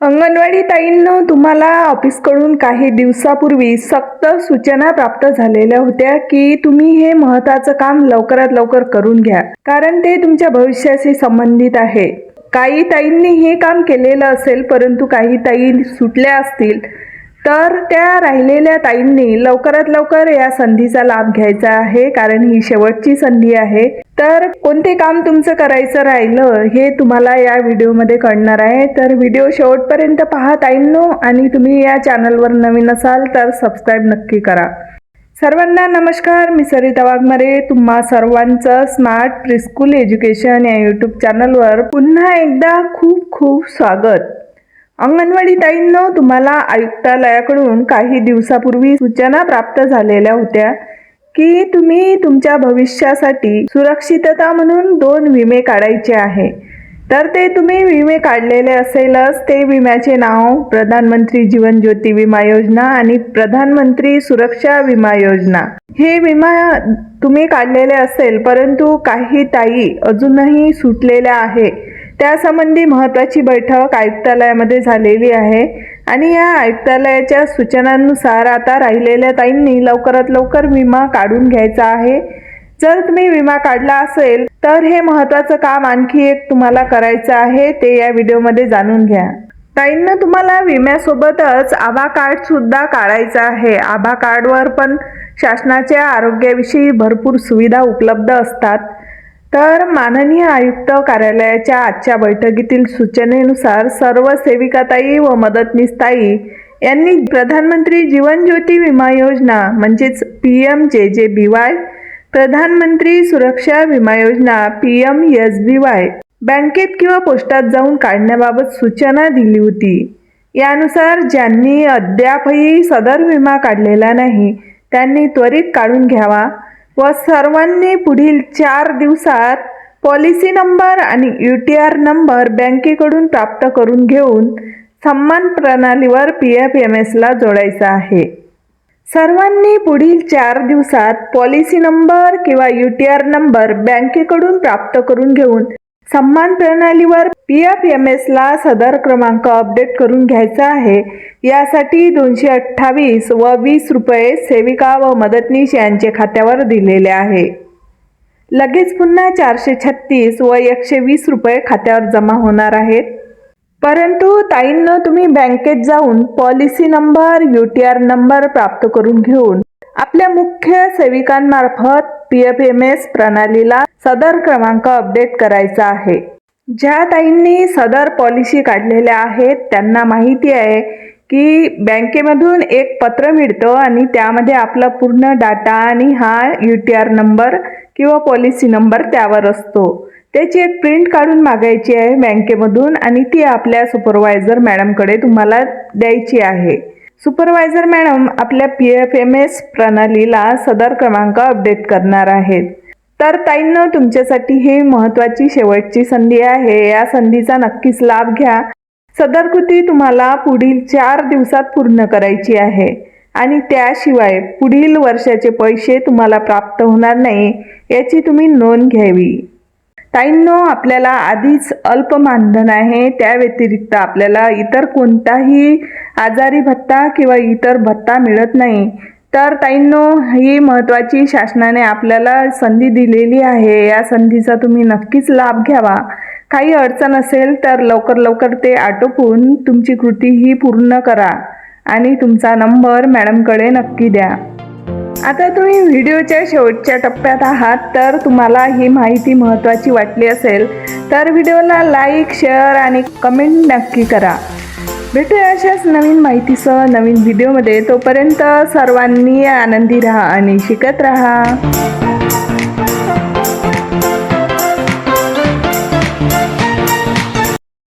अंगणवाडी ताईंनो तुम्हाला ऑफिसकडून काही दिवसापूर्वी सक्त सूचना प्राप्त झालेल्या होत्या की तुम्ही हे महत्वाचं काम लवकरात लवकर करून घ्या कारण ते तुमच्या भविष्याशी संबंधित आहे. काही ताईंनी हे काम केलेलं असेल परंतु काही ताई सुटल्या असतील तर त्या राहिलेल्या ताईंनी लवकरात लवकर या संधीचा लाभ घ्यायचा आहे कारण ही शेवटची संधी आहे. तर कोणते काम तुमचं करायचं राहिलं हे तुम्हाला या व्हिडिओमध्ये कळणार आहे. तर व्हिडिओ शेवटपर्यंत पहा ताईंनो आणि तुम्ही या चॅनलवर नवीन असाल तर सबस्क्राईब नक्की करा. सर्वांना नमस्कार. मी सरिता वाघमारे. तुम्हा सर्वांचं स्मार्ट प्रिस्कूल एज्युकेशन या यूट्यूब चॅनलवर पुन्हा एकदा खूप खूप स्वागत. अंगणवाडी ताईंनो तुम्हाला आयुक्तालयाकडून काही दिवसापूर्वी सूचना प्राप्त झालेल्या होत्या. की तुम्ही तुमच्या भविष्यासाठी सुरक्षितता म्हणून दोन विमे काढायचे आहे. तर ते तुम्ही विमे काढलेले असेलच ते विम्याचे नाव प्रधानमंत्री जीवन ज्योती विमा योजना आणि प्रधानमंत्री सुरक्षा विमा योजना. हे विमा तुम्ही काढलेले असेल परंतु काही ताई अजूनही सुटलेल्या आहे. त्यासंबंधी महत्त्वाची बैठक आयुक्तालयामध्ये झालेली आहे. आणि या आयुक्तालयाच्या सूचनांनुसार आता राहिलेल्या ताईंनी लवकरात लवकर विमा काढून घ्यायचा आहे. जर तुम्ही विमा काढला असेल तर हे महत्त्वाचं काम आणखी एक तुम्हाला करायचं आहे ते या व्हिडिओमध्ये जाणून घ्या. ताईंना तुम्हाला विम्यासोबतच आभा कार्ड सुद्धा काढायचं आहे. आभा कार्डवर पण शासनाच्या आरोग्याविषयी भरपूर सुविधा उपलब्ध असतात. तर माननीय आयुक्त कार्यालयाच्या आजच्या बैठकीतील सूचनेनुसार सर्व सेविकाताई व मदतनीसताई यांनी प्रधानमंत्री जीवन ज्योती विमा योजना म्हणजेच पी एम जे जे बी वाय प्रधानमंत्री सुरक्षा विमा योजना P M S B Y बँकेत किंवा पोस्टात जाऊन काढण्याबाबत सूचना दिली होती. यानुसार ज्यांनी अद्यापही सदर विमा काढलेला नाही त्यांनी त्वरित काढून घ्यावा. व सर्वांनी पुढील चार दिवसात पॉलिसी नंबर आणि यू टी आर नंबर बँकेकडून प्राप्त करून घेऊन सन्मान प्रणालीवर पी एफ एम एसला जोडायचा आहे. सर्वांनी पुढील चार दिवसात पॉलिसी नंबर किंवा यू टी आर नंबर बँकेकडून प्राप्त करून घेऊन सन्मान प्रणालीवर पी एफ एम एसला सदर क्रमांक अपडेट करून घ्यायचा आहे. यासाठी दोनशे अठ्ठावीस व वीस रुपये सेविका व मदतनीश यांचे खात्यावर दिलेले आहे. लगेच पुन्हा चारशे छत्तीस व एकशे वीस रुपये खात्यावर जमा होणार आहेत. परंतु ताईंनं तुम्ही बँकेत जाऊन policy number U T R number प्राप्त करून घेऊन आपल्या मुख्य सेविकांमार्फत पी एफ एम एस प्रणालीला सदर क्रमांक अपडेट करायचा आहे. ज्या ताईंनी सदर पॉलिसी काढलेल्या आहेत त्यांना माहिती आहे की बँकेमधून एक पत्र मिळतं आणि त्यामध्ये आपला पूर्ण डाटा आणि हा यू टी आर नंबर किंवा पॉलिसी नंबर त्यावर असतो. त्याची एक प्रिंट काढून मागायची आहे बँकेमधून आणि ती आपल्या सुपरवायझर मॅडमकडे तुम्हाला द्यायची आहे. सुपरवायझर मॅडम आपल्या पी एफ एम एस प्रणालीला सदर क्रमांक अपडेट करणार आहेत. तर ताईंनो तुमच्यासाठी ही महत्त्वाची शेवटची संधी आहे. या संधीचा नक्कीच लाभ घ्या. सदर कृती तुम्हाला पुढील चार दिवसात पूर्ण करायची आहे. आणि त्याशिवाय पुढील वर्षाचे पैसे तुम्हाला प्राप्त होणार नाही याची तुम्ही नोंद घ्यावी. ताईंनो आपल्याला आधीच अल्प मानधन आहे. त्या व्यतिरिक्त आपल्याला इतर कोणताही आजारी भत्ता किंवा इतर भत्ता मिळत नाही. तर ताईंनो ही महत्त्वाची शासनाने आपल्याला संधी दिलेली आहे. या संधीचा तुम्ही नक्कीच लाभ घ्यावा. काही अडचण असेल तर लवकर लवकर ते आटोपून तुमची कृती ही पूर्ण करा आणि तुमचा नंबर मॅडमकडे नक्की द्या. आता तुम्ही व्हिडिओच्या शेवटच्या टप्प्यात आहात तर तुम्हाला ही माहिती महत्त्वाची वाटली असेल तर व्हिडिओला लाईक शेअर आणि कमेंट नक्की करा. भेटूया अशाच नवीन माहितीसह नवीन व्हिडिओमध्ये तोपर्यंत सर्वांनी आनंदी राहा आणि शिकत राहा.